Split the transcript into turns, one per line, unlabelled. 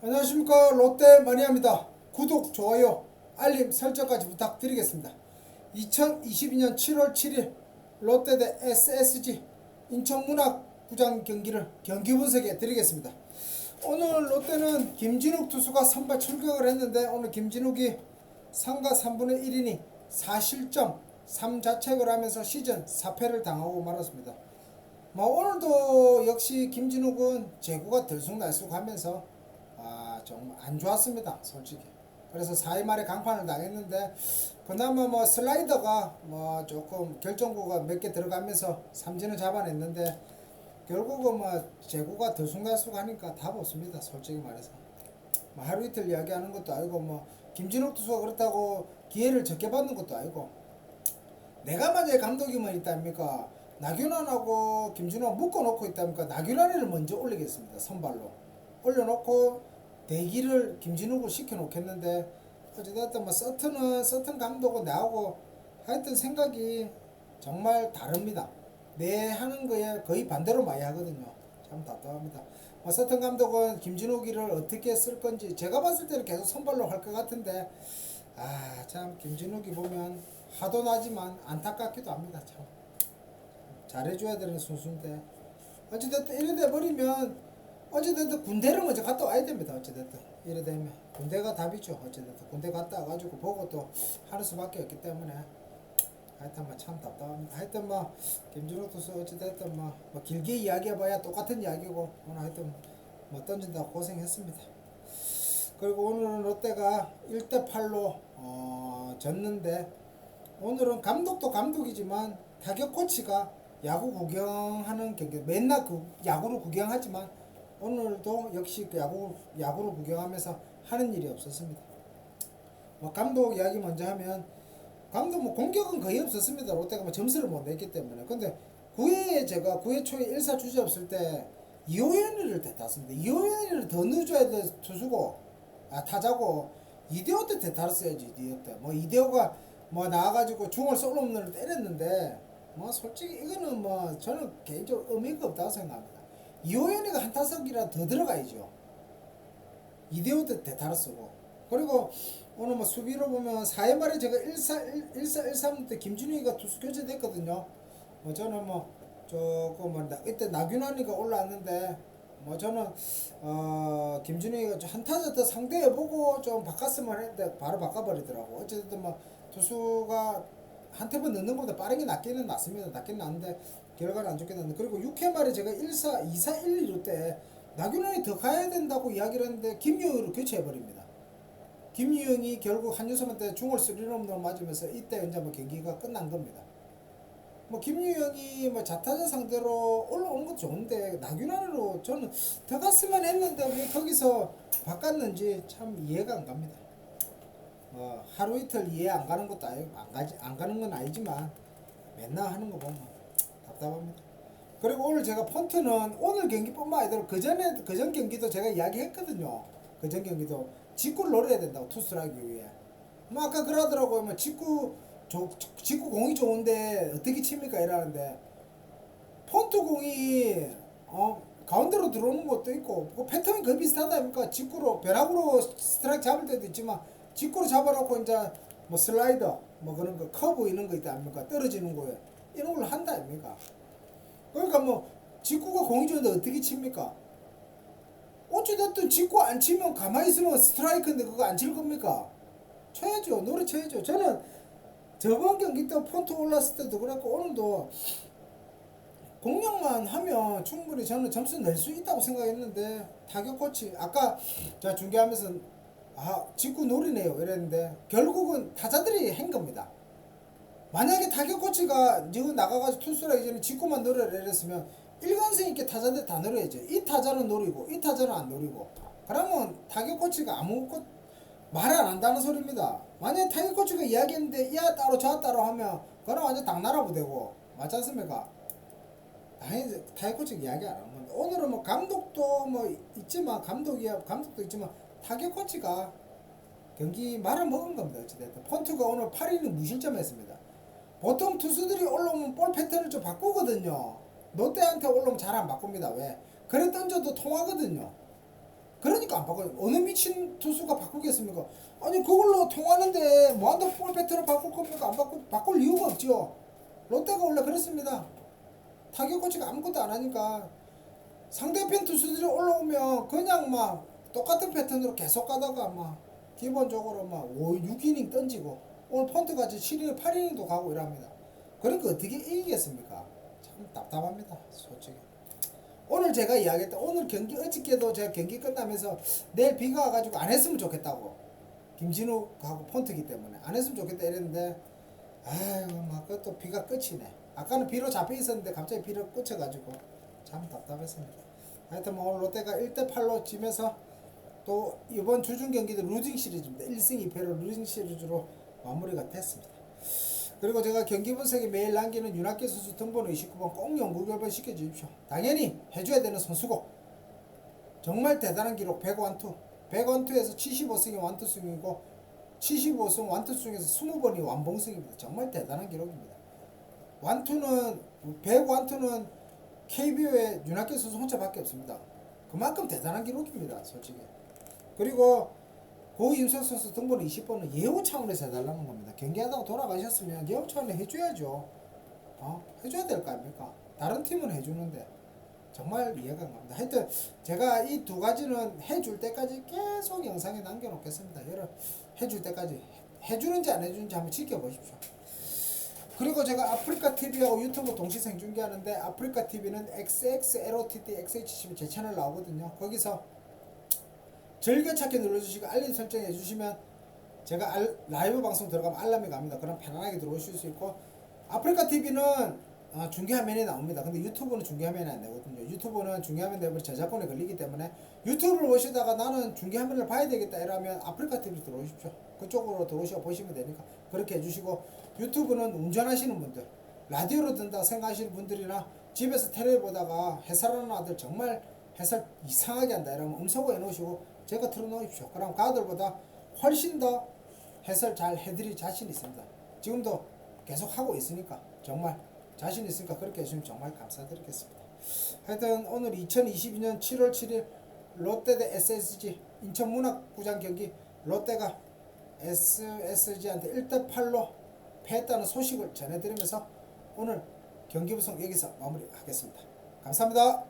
안녕하십니까 롯데 마니아입니다. 구독, 좋아요, 알림 설정까지 부탁드리겠습니다. 2022년 7월 7일 롯데 대 SSG 인천문학구장 경기를 경기 분석해 드리겠습니다. 오늘 롯데는 김진욱 투수가 선발 출격을 했는데 오늘 김진욱이 상가 3분의 1이니 4실점 3자책을 하면서 시즌 4패를 당하고 말았습니다. 뭐 오늘도 역시 김진욱은 제구가 들쑥날쑥하면서 아좀안 좋았습니다 솔직히. 그래서 4회 말에 강판을 당했는데 그나마 뭐 슬라이더가 뭐 조금 결정구가 몇 개 들어가면서 삼진을 잡아냈는데 결국은 뭐 제구가 들쑥날쑥하니까 답 없습니다 솔직히 말해서. 뭐 하루 이틀 이야기하는 것도 아니고 뭐 김진욱 투수가 그렇다고 기회를 적게 받는 것도 아니고. 내가 만약에 감독이면 있답니까? 나균환하고 김준호 묶어놓고 있답니까 나균환이를 먼저 올리겠습니다 선발로. 올려놓고 대기를 김진욱을 시켜놓겠는데 어찌됐든 뭐 서튼은 서튼 감독은 나하고 하여튼 생각이 정말 다릅니다. 내 하는 거에 거의 반대로 많이 하거든요. 참 답답합니다. 뭐 서튼 감독은 김진욱이를 어떻게 쓸 건지 제가 봤을 때는 계속 선발로 할 것 같은데 아 참 김진욱이 보면 하도 나지만 안타깝기도 합니다. 참. 잘해줘야 되는 선수인데. 어찌됐든 이래 돼버리면 어찌됐든 군대를 먼저 갔다 와야 됩니다 어찌됐든. 이래 되면. 군대가 답이죠 어찌됐든. 군대 갔다 와가지고 보고 또 하는 수밖에 없기 때문에. 하여튼 뭐참 답답합니다. 하여튼 뭐 김준호 투수 어찌됐든 뭐, 뭐 길게 이야기해봐야 똑같은 이야기고 오늘 하여튼 뭐 던진다 고 고생했습니다. 그리고 오늘은 롯데가 1대 8로 어, 졌는데 오늘은 감독도 감독이지만 타격 코치가 야구 구경하는 경기 맨날 그 야구를 구경하지만 오늘도 역시 그 야구 야구를 구경하면서 하는 일이 없었습니다. 뭐 감독 이야기 먼저 하면 감독 뭐 공격은 거의 없었습니다. 롯데가 뭐 점수를 못 냈기 때문에. 근데 9회에 제가 9회 초에 1사 주자 없을 때 이호연이를 대탔습니다. 이호연이를 더 넣어줘야 될 투수고 아 타자고 이대호 때 대타했어야지 이대호 때. 뭐 이대호가 뭐 나와가지고 중월 솔로문을 때렸는데 뭐 솔직히 이거는 뭐 저는 개인적으로 의미가 없다고 생각합니다. 이호연이가 한 타석이라 더 들어가야죠. 이대호 때 대타를 쓰고 그리고 오늘 뭐 수비로 보면 4회 말에 제가 1사 1사 1, 3때 김준희가 투수 교체됐거든요. 뭐 저는 뭐 조금 뭐 나- 이때 나균환이가 올라왔는데 뭐 저는 어 김준희가 좀 한타자 더 상대해 보고 좀 바꿨으면 했는데 바로 바꿔버리더라고. 어쨌든 뭐 투수가 한테번 넣는 것보다 빠른 게 낫기는 낫습니다. 낫긴 낫는데 결과는 안 좋게 났는데 그리고 6회 말에 제가 1사 2사 1, 2루 때 나균환이 더 가야 된다고 이야기를 했는데 김유영으로 교체해 버립니다. 김유영이 결국 한유섬한테 중월 스리홈런을 맞으면서 이때 이제 뭐 경기가 끝난 겁니다. 뭐 김유영이 뭐 자타자 상대로 올라온 것도 좋은데 나균환으로 저는 들어갔으면 했는데 왜 거기서 바꿨는지 참 이해가 안 갑니다. 뭐 하루 이틀 이해 안 가는 것도 아니고 안 가지 안 가는 건 아니지만 맨날 하는 거 보면 답답합니다. 그리고 오늘 제가 폰트는 오늘 경기뿐만 아니라 그 전에 그전 경기도 제가 이야기했거든요. 그전 경기도 직구를 노려야 된다고 투수를 하기 위해. 뭐 아까 그러더라고요. 뭐 직구 조, 직구 공이 좋은데 어떻게 칩니까 이러는데 폰트 공이 어 가운데로 들어오는 것도 있고 그 패턴이 거의 비슷하다 아닙니까 직구로 벼락으로 스트라이크 잡을 때도 있지만 직구로 잡아놓고 이제 뭐 슬라이더 뭐 그런 거 커브 이런 거 있다 아닙니까? 떨어지는 거에 이런 걸 한다 아닙니까? 그러니까 뭐 직구가 공이 좋은데 어떻게 칩니까? 어찌됐든 직구 안 치면 가만히 있으면 스트라이크인데 그거 안 칠 겁니까? 쳐야죠. 노래 쳐야죠. 저는 저번 경기 때 폰트 올랐을 때도 그랬고 오늘도 공격만 하면 충분히 저는 점수 낼 수 있다고 생각했는데 타격 코치 아까 제가 중계하면서 아 직구 노리네요 이랬는데 결국은 타자들이 한 겁니다. 만약에 타격 코치가 지금 나가가지고 투수라 이제는 직구만 노려라 이랬으면 일관성 있게 타자들 다 노려야죠. 이 타자는 노리고 이 타자는 안 노리고 그러면 타격 코치가 아무것 말안 한다는 소리입니다. 만약에 타격 코치가 이야기했는데 야 따로 저 따로 하면 그럼 완전 당나라부 되고 맞지 않습니까? 당연히 타격 코치가 이야기 안 하는 건데 오늘은 뭐 감독도 뭐 있지만 감독이야 감독도 있지만 타격 코치가 경기 말을 먹은 겁니다. 어찌됐든 폰트가 오늘 8이닝 무실점했습니다. 보통 투수들이 올라오면 볼 패턴을 좀 바꾸거든요. 롯데한테 올라오면 잘 안 바꿉니다. 왜? 그래 던져도 통하거든요. 그러니까 안 바꿔요. 어느 미친 투수가 바꾸겠습니까? 아니 그걸로 통하는데 무한도 볼 배트로 바꿀 겁니까? 안 바꾸 바꿀 이유가 없죠. 롯데가 원래 그렇습니다. 타격 코치가 아무것도 안 하니까 상대편 투수들이 올라오면 그냥 막 똑같은 패턴으로 계속 가다가 막 기본적으로 막 5, 6이닝 던지고 오늘 폰트까지 7이닝, 8이닝도 가고 이랍니다. 그러니까 어떻게 이기겠습니까? 참 답답합니다. 솔직히. 오늘 제가 이야기했다. 오늘 경기 어저께도 제가 경기 끝나면서 내일 비가 와가지고 안 했으면 좋겠다고. 김진욱하고 폰트기 때문에 안 했으면 좋겠다 이랬는데 아이고 막 그것도 비가 끝이네. 아까는 비로 잡혀 있었는데 갑자기 비로 끝쳐가지고 참 답답했습니다. 하여튼 뭐 오늘 롯데가 1대 8로 지면서 또 이번 주중 경기도 루징 시리즈입니다. 1승 2패로 루징 시리즈로 마무리가 됐습니다. 그리고 제가 경기 분석에 매일 남기는 윤학계 선수 등번호 29번 꼭 연구 결번 시켜주십시오. 당연히 해줘야 되는 선수고 정말 대단한 기록 100원투 100원투에서 75승이 완투승이고 75승 완투승에서 20번이 완봉승입니다. 정말 대단한 기록입니다. 완투는 100 완투는 KBO의 윤학계 선수 혼자밖에 없습니다. 그만큼 대단한 기록입니다. 솔직히. 그리고 고임석 선수 등번호 20번은 예우 차원에서 해달라는 겁니다. 경기하다가 돌아가셨으면 예우 차원에 해줘야죠. 어? 해줘야 될 거 아닙니까? 다른 팀은 해주는데 정말 이해가 안 갑니다. 하여튼 제가 이 두 가지는 해줄 때까지 계속 영상에 남겨놓겠습니다. 여러분 해줄 때까지 해주는지 안 해주는지 한번 지켜보십시오. 그리고 제가 아프리카 TV하고 유튜브 동시 생중계하는데 아프리카 TV는 XXLOTT XHCB 제 채널 나오거든요. 거기서 즐겨찾기 눌러주시고 알림 설정해 주시면 제가 알, 라이브 방송 들어가면 알람이 갑니다. 그럼 편안하게 들어오실 수 있고 아프리카 TV는 어, 중계화면에 나옵니다. 근데 유튜브는 중계화면이 안 되거든요. 유튜브는 중계화면 되면 저작권에 걸리기 때문에 유튜브를 보시다가 나는 중계화면을 봐야 되겠다 이러면 아프리카 TV 들어오십시오. 그쪽으로 들어오셔 보시면 되니까 그렇게 해주시고 유튜브는 운전하시는 분들 라디오로 듣는다 생각하시는 분들이나 집에서 텔레비 보다가 해설하는 아들 정말 해설 이상하게 한다 이러면 음소거 해놓으시고 제가 틀어놓으십시오. 그럼 가들보다 훨씬 더 해설 잘 해드릴 자신 있습니다. 지금도 계속 하고 있으니까 정말 자신 있으니까 그렇게 해주시면 정말 감사드리겠습니다. 하여튼 오늘 2022년 7월 7일 롯데 대 SSG 인천문학구장 경기 롯데가 SSG한테 1대 8로 패했다는 소식을 전해드리면서 오늘 경기 분석 여기서 마무리하겠습니다. 감사합니다.